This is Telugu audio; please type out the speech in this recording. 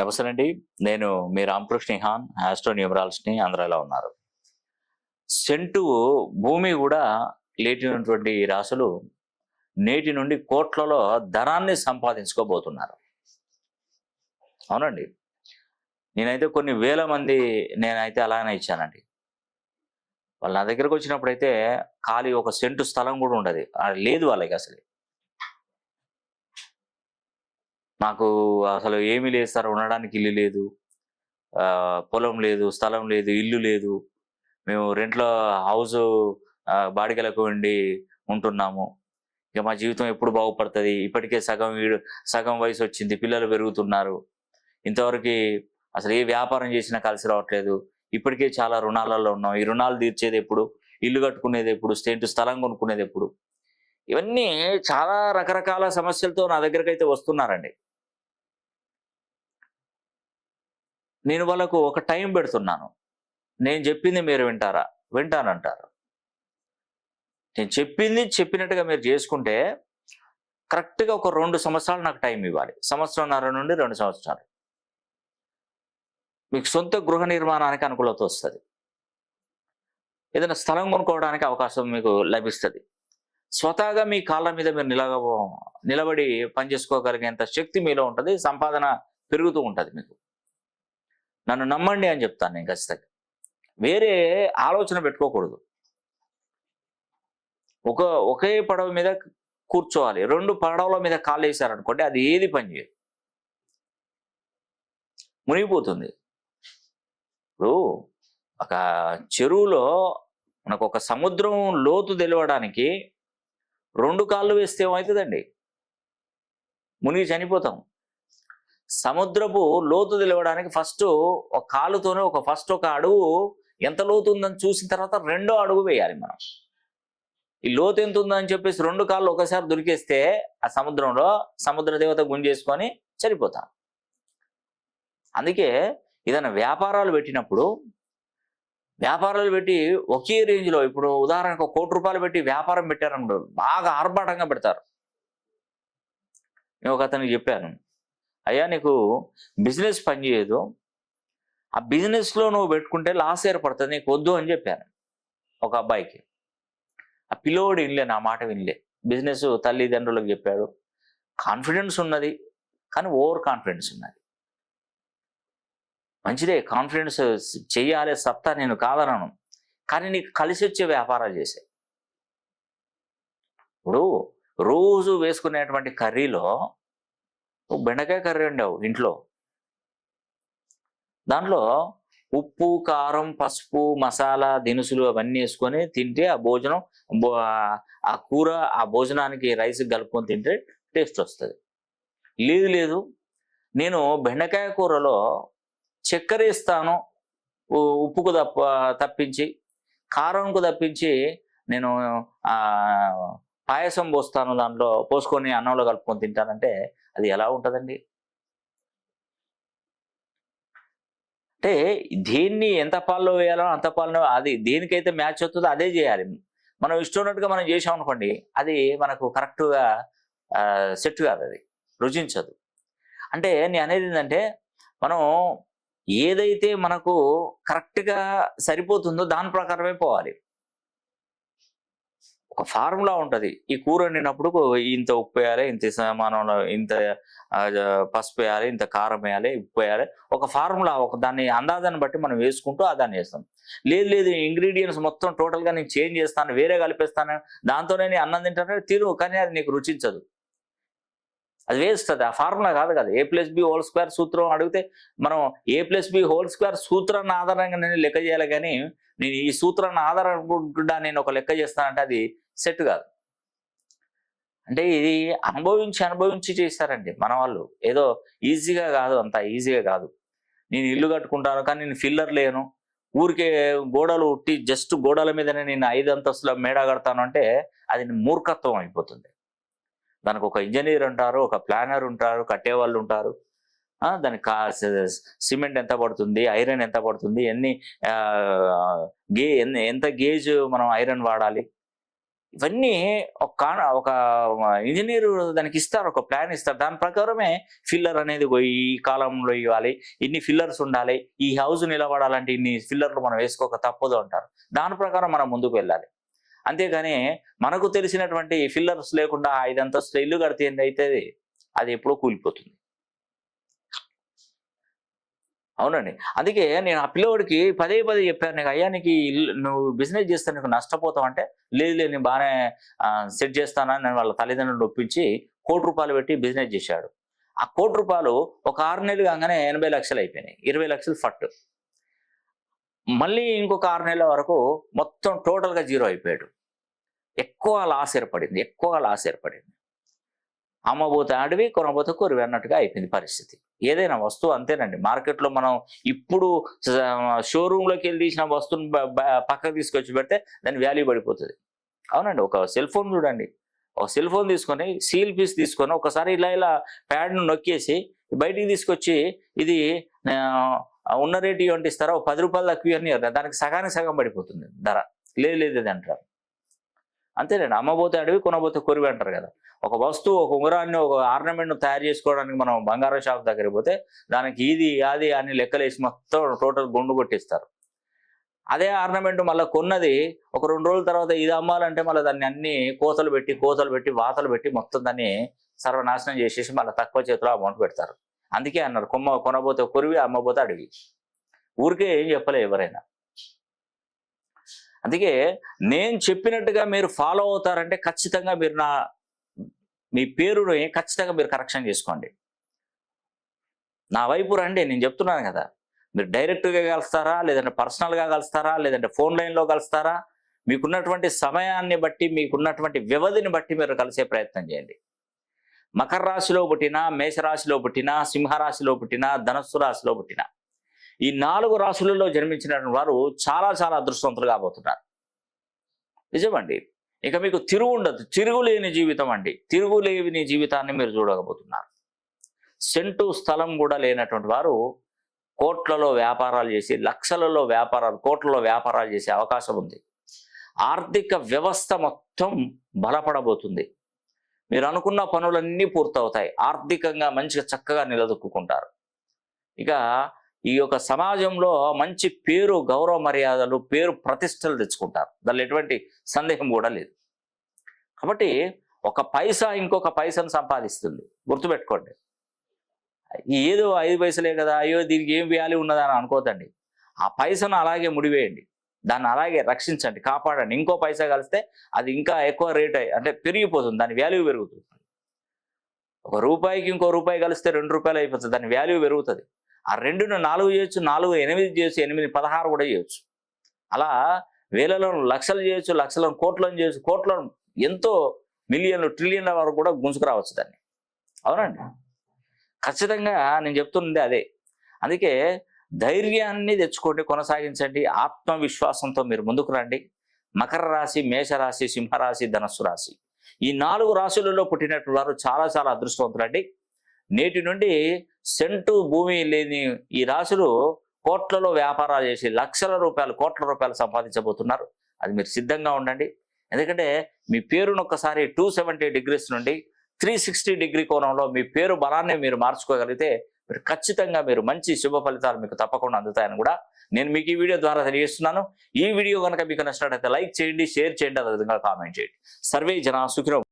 నమస్తే అండి. నేను మీ రామకృష్ణ హాన్ ఆస్ట్రో న్యూమరాలజీని ఆంధ్రాలో ఉన్నారు. సెంటు భూమి కూడా లేటినటువంటి రాసులు నేటి నుండి కోట్లలో ధనాన్ని సంపాదించుకోబోతున్నారు. అవునండి. నేనైతే కొన్ని వేల మంది నేనైతే అలానే ఇచ్చానండి. వాళ్ళ నా దగ్గరకు వచ్చినప్పుడైతే ఖాళీ ఒక సెంటు స్థలం కూడా ఉండదు. లేదు వాళ్ళకి అసలు. నాకు అసలు ఏమీ లేదు సార్. ఉండడానికి ఇల్లు లేదు. పొలం లేదు స్థలం లేదు ఇల్లు లేదు. మేము రెంట్లో హౌస్ బాడిగలకు ఉండి ఉంటున్నాము. ఇక మా జీవితం ఎప్పుడు బాగుపడుతుంది. ఇప్పటికే సగం వీడు- సగం వయసు వచ్చింది. పిల్లలు పెరుగుతున్నారు. ఇంతవరకు అసలు ఏ వ్యాపారం చేసినా కలిసి రావట్లేదు. ఇప్పటికే చాలా రుణాలలో ఉన్నాం. ఈ రుణాలు తీర్చేది ఎప్పుడు? ఇల్లు కట్టుకునేది ఎప్పుడు? స్టేట్ స్థలం కొనుక్కునేది ఎప్పుడు? ఇవన్నీ చాలా రకరకాల సమస్యలతో నా దగ్గరకు అయితే వస్తున్నారండి. నేను వాళ్ళకు ఒక టైం పెడుతున్నాను. నేను చెప్పింది మీరు వింటారా? వింటానంటారు. నేను చెప్పింది చెప్పినట్టుగా మీరు చేసుకుంటే కరెక్ట్గా ఒక రెండు సంవత్సరాలు నాకు టైం ఇవ్వాలి. సంవత్సరంన్నర నుండి రెండు సంవత్సరాలు. మీకు సొంత గృహ నిర్మాణానికి అనుకూలత వస్తుంది. ఏదైనా స్థలం కొనుక్కోవడానికి అవకాశం మీకు లభిస్తుంది. స్వతహాగా మీ కాళ్ళ మీద మీరు నిలవ నిలబడి పనిచేసుకోగలిగేంత శక్తి మీలో ఉంటుంది. సంపాదన పెరుగుతూ ఉంటుంది మీకు. నన్ను నమ్మండి అని చెప్తాను నేను ఖచ్చితంగా. వేరే ఆలోచన పెట్టుకోకూడదు. ఒక ఒకే పడవ మీద కూర్చోవాలి. రెండు పడవల మీద కాళ్ళు వేసారనుకోండి అది ఏది పని చేయదు. మునిగిపోతుంది. ఇప్పుడు ఒక చెరువులో మనకు ఒక సముద్రం లోతు తెలియడానికి రెండు కాళ్ళు వేస్తే ఏమవుతుందండి? మునిగి చనిపోతాం. సముద్రపు లోతు తెలియడానికి ఫస్ట్ ఒక కాలుతోనే ఒక ఫస్ట్ ఒక అడుగు ఎంత లోతు ఉందని చూసిన తర్వాత రెండో అడుగు వేయాలి మనం. ఈ లోతు ఎంత ఉందని చెప్పేసి రెండు కాళ్ళు ఒకసారి దొరికేస్తే ఆ సముద్రంలో సముద్ర దేవత గుంజేసుకొని చనిపోతాం. అందుకే ఏదైనా వ్యాపారాలు పెట్టినప్పుడు వ్యాపారాలు పెట్టి ఒకే రేంజ్లో ఇప్పుడు ఉదాహరణకు కోటి రూపాయలు పెట్టి వ్యాపారం పెట్టారనుకో బాగా ఆర్భాటంగా పెడతారు. నేను ఒక అతనికి చెప్పాను అయ్యా నీకు బిజినెస్ పనిచేయదు ఆ బిజినెస్లో నువ్వు పెట్టుకుంటే లాస్ ఏర్పడుతుంది నీకు వద్దు అని చెప్పాను ఒక అబ్బాయికి. ఆ పిల్లోడు వినలే నా మాట వినలే. బిజినెస్ తల్లిదండ్రులకు చెప్పాడు. కాన్ఫిడెన్స్ ఉన్నది కానీ ఓవర్ కాన్ఫిడెన్స్ ఉన్నది. మంచిదే కాన్ఫిడెన్స్ చెయ్యాలి సత్తా నేను కాదనను కానీ నీకు కలిసి వచ్చే వ్యాపారాలు చేసే. ఇప్పుడు రోజు వేసుకునేటువంటి కర్రీలో బెండకాయ కర్రీ వండావు ఇంట్లో. దాంట్లో ఉప్పు కారం పసుపు మసాలా దినుసులు అవన్నీ వేసుకొని తింటే ఆ భోజనం ఆ కూర ఆ భోజనానికి రైస్ కలుపుకొని తింటే టేస్ట్ వస్తుంది. లేదు లేదు. నేను బెండకాయ కూరలో చక్కెర ఇస్తాను ఉప్పుకు తప్ప తప్పించి కారంకు తప్పించి నేను పాయసం పోస్తాను దాంట్లో పోసుకొని అన్నంలో కలుపుకొని తింటానంటే అది ఎలా ఉంటుందండి? అంటే దేన్ని ఎంత పాల్లో వేయాలో అంత పాలలో అది దేనికైతే మ్యాచ్ అవుతుందో అదే చేయాలి. మనం ఇష్టం ఉన్నట్టుగా మనం చేసాం అనుకోండి అది మనకు కరెక్ట్గా సెట్ కాదు అది రుచించదు. అంటే నేను అనేది ఏంటంటే మనం ఏదైతే మనకు కరెక్ట్గా సరిపోతుందో దాని ప్రకారమే పోవాలి. ఒక ఫార్ములా ఉంటుంది. ఈ కూర వండినప్పుడు ఇంత ఉప్పు వేయాలి ఇంత సమానంలో ఇంత పసుపు వేయాలి ఇంత కారం వేయాలి ఉప్పు వేయాలి. ఒక ఫార్ములా ఒక దాన్ని అందాజాన్ని బట్టి మనం వేసుకుంటూ ఆ దాన్ని వేస్తాం లేదు లేదు ఇంగ్రీడియంట్స్ మొత్తం టోటల్గా నేను చేంజ్ చేస్తాను వేరే కలిపేస్తాను దాంతోనే నేను అన్నం తింటాను తిను కానీ అది నీకు రుచించదు. అది వేస్తుంది ఆ ఫార్ములా కాదు కదా. A plus B whole square సూత్రం అడిగితే మనం A plus B whole square సూత్రాన్ని ఆధారంగా నేను లెక్క చేయాలి కానీ నేను ఈ సూత్రాన్ని ఆధారంగా నేను ఒక లెక్క చేస్తానంటే అది సెట్ కాదు. అంటే ఇది అనుభవించి అనుభవించి చేస్తారండి మన వాళ్ళు. ఏదో ఈజీగా కాదు అంత ఈజీగా కాదు. నేను ఇల్లు కట్టుకుంటాను కానీ నేను ఫిల్లర్ లేను. ఊరికే గోడలు ఉట్టి జస్ట్ గోడల మీదనే నేను ఐదు అంతస్తుల మేడ కడతాను అంటే అది మూర్ఖత్వం అయిపోతుంది. దానికి ఒక ఇంజనీర్ ఉంటారు ఒక ప్లానర్ ఉంటారు కట్టేవాళ్ళు ఉంటారు. దానికి కా సిమెంట్ ఎంత పడుతుంది ఐరన్ ఎంత పడుతుంది ఎన్ని గే ఎన్ని- ఎంత గేజ్ మనం ఐరన్ వాడాలి ఇవన్నీ ఒక ఒక ఇంజనీర్ దానికి ఇస్తారు ఒక ప్లాన్ ఇస్తారు. దాని ప్రకారమే ఫిల్లర్ అనేది పోయి ఈ కాలంలో ఇవ్వాలి ఇన్ని ఫిల్లర్స్ ఉండాలి ఈ హౌస్ నిలబడాలంటే ఇన్ని ఫిల్లర్లు మనం వేసుకోక తప్పదు అంటారు. దాని ప్రకారం మనం ముందుకు వెళ్ళాలి. అంతేగాని మనకు తెలిసినటువంటి ఫిల్లర్స్ లేకుండా ఐదు అంతస్తుల ఇల్లు కడితే ఏంది అది ఎప్పుడో కూలిపోతుంది. అవునండి. అందుకే నేను ఆ పిల్లవాడికి పదే పదే చెప్పాను. నీకు అయ్యానికి నువ్వు బిజినెస్ చేస్తే నీకు నష్టపోతావు అంటే లేదు లేదు నేను బాగానే సెట్ చేస్తానని నేను వాళ్ళ తల్లిదండ్రులను ఒప్పించి కోటి రూపాయలు పెట్టి బిజినెస్ చేశాడు. ఆ కోటి రూపాయలు ఒక ఆరు నెలలు కాగానే ఎనభై లక్షలు అయిపోయినాయి. ఇరవై లక్షలు ఫట్ మళ్ళీ ఇంకొక ఆరు నెలల వరకు మొత్తం టోటల్గా జీరో అయిపోయాడు. ఎక్కువ లాస్ ఏర్పడింది. ఎక్కువ లాస్ ఏర్పడింది. అమ్మబోతే అడవి కొనబోతే కొరివి అన్నట్టుగా అయిపోయింది పరిస్థితి. ఏదైనా వస్తువు అంతేనండి. మార్కెట్లో మనం ఇప్పుడు షోరూంలోకి వెళ్ళి తీసిన వస్తువుని పక్కకు తీసుకొచ్చి పెడితే దాని వాల్యూ పడిపోతుంది. అవునండి ఒక సెల్ ఫోన్ చూడండి. ఒక సెల్ ఫోన్ తీసుకొని సీల్ పీస్ తీసుకొని ఒకసారి ఇలా ఇలా ప్యాడ్ను నొక్కేసి బయటికి తీసుకొచ్చి ఇది ఉన్న రేటు ఇవ్వండి ఇస్తారా? ఒక పది రూపాయలు తక్కువ అని దానికి సగానికి సగం పడిపోతుంది ధర. లేదు లేదు అంటారు. అంతేనండి అమ్మబోతే అడవి కొనబోతే కొరివి అంటారు కదా. ఒక వస్తువు ఒక ఉంగరాన్ని ఒక ఆర్నమెంట్ తయారు చేసుకోవడానికి మనం బంగారం షాప్ దగ్గరికి పోతే దానికి ఇది అది అని లెక్కలేసి మొత్తం టోటల్ గుండు కొట్టిస్తారు. అదే ఆర్నమెంట్ మళ్ళీ కొన్నది ఒక రెండు రోజుల తర్వాత ఇది అమ్మాలంటే మళ్ళీ దాన్ని అన్ని కోతలు పెట్టి కోతలు పెట్టి వాతలు పెట్టి మొత్తం దాన్ని సర్వనాశనం చేసేసి మళ్ళీ తక్కువ చేతిలో అమౌంట్ పెడతారు. అందుకే అన్నారు కొమ్మ కొనబోతే కొరివి అమ్మబోతే అడివి. ఊరికే ఏం చెప్పలే ఎవరైనా. అందుకే నేను చెప్పినట్టుగా మీరు ఫాలో అవుతారంటే ఖచ్చితంగా మీరు నా మీ పేరుని ఖచ్చితంగా మీరు కరెక్షన్ చేసుకోండి. నా వైపు రండి నేను చెప్తున్నాను కదా. మీరు డైరెక్ట్గా కలుస్తారా లేదంటే పర్సనల్గా కలుస్తారా లేదంటే ఫోన్ లైన్లో కలుస్తారా? మీకున్నటువంటి సమయాన్ని బట్టి మీకున్నటువంటి వ్యవధిని బట్టి మీరు కలిసే ప్రయత్నం చేయండి. మకర రాశిలో పుట్టిన మేషరాశిలో పుట్టిన సింహరాశిలో పుట్టిన ధనస్సు రాశిలో పుట్టిన ఈ నాలుగు రాశులలో జన్మించిన వారు చాలా చాలా అదృష్టవంతులు కాబోతున్నారు. నిజమండి. ఇక మీకు తిరుగు ఉండదు. తిరుగులేని జీవితం అండి. తిరుగులేని జీవితాన్ని మీరు చూడకపోతున్నారు. సెంటు స్థలం కూడా లేనటువంటి వారు కోట్లలో వ్యాపారాలు చేసి లక్షలలో వ్యాపారాలు కోట్లలో వ్యాపారాలు చేసే అవకాశం ఉంది. ఆర్థిక వ్యవస్థ మొత్తం బలపడబోతుంది. మీరు అనుకున్న పనులన్నీ పూర్తవుతాయి. ఆర్థికంగా మంచిగా చక్కగా నిలదొక్కుంటారు ఇక ఈ యొక్క సమాజంలో మంచి పేరు గౌరవ మర్యాదలు పేరు ప్రతిష్టలు తెచ్చుకుంటారు. దానిలో ఎటువంటి సందేహం కూడా లేదు. కాబట్టి ఒక పైసా ఇంకొక పైసను సంపాదిస్తుంది. గుర్తుపెట్టుకోండి. ఏదో ఐదు పైసలే కదా అయ్యో దీనికి ఏం వాల్యూ ఉన్నదా అని అనుకోదండి ఆ పైసను అలాగే ముడివేయండి. దాన్ని అలాగే రక్షించండి కాపాడండి. ఇంకో పైసా కలిస్తే అది ఇంకా ఎక్కువ రేట్ అయ్యి అంటే పెరిగిపోతుంది. దాని వాల్యూ పెరుగుతుంది. ఒక రూపాయికి ఇంకో రూపాయి కలిస్తే రెండు రూపాయలు అయిపోతుంది. దాని వాల్యూ పెరుగుతుంది. ఆ రెండును నాలుగు చేయొచ్చు నాలుగు ఎనిమిది చేయొచ్చు ఎనిమిది పదహారు కూడా చేయొచ్చు. అలా వేలలో లక్షలు చేయొచ్చు లక్షలను కోట్లను చేయొచ్చు కోట్లను ఎంతో మిలియన్లు ట్రిలియన్ల వరకు కూడా గుంజుకురావచ్చు దాన్ని. అవునండి ఖచ్చితంగా నేను చెప్తున్నది అదే. అందుకే ధైర్యాన్ని తెచ్చుకోండి కొనసాగించండి ఆత్మవిశ్వాసంతో మీరు ముందుకు రండి. మకర రాశి మేషరాశి సింహరాశి ధనస్సు రాశి. ఈ నాలుగు రాశులలో పుట్టినట్టు వారు చాలా చాలా అదృష్టవంతులండి. నేటి నుండి సెంటు భూమి లేని ఈ రాశులు కోట్లలో వ్యాపారాలు చేసి లక్షల రూపాయలు కోట్ల రూపాయలు సంపాదించబోతున్నారు. అది మీరు సిద్ధంగా ఉండండి. ఎందుకంటే మీ పేరును ఒక్కసారి టూ సెవెంటీ డిగ్రీస్ నుండి త్రీ సిక్స్టీ డిగ్రీ కోణంలో మీ పేరు బలాన్ని మీరు మార్చుకోగలిగితే మీరు ఖచ్చితంగా మీరు మంచి శుభ ఫలితాలు మీకు తప్పకుండా అందుతాయని కూడా నేను మీకు ఈ వీడియో ద్వారా తెలియజేస్తున్నాను. ఈ వీడియో కనుక మీకు నచ్చినట్లయితే లైక్ చేయండి షేర్ చేయండి అదేవిధంగా కామెంట్ చేయండి. సర్వే జన సుఖిరం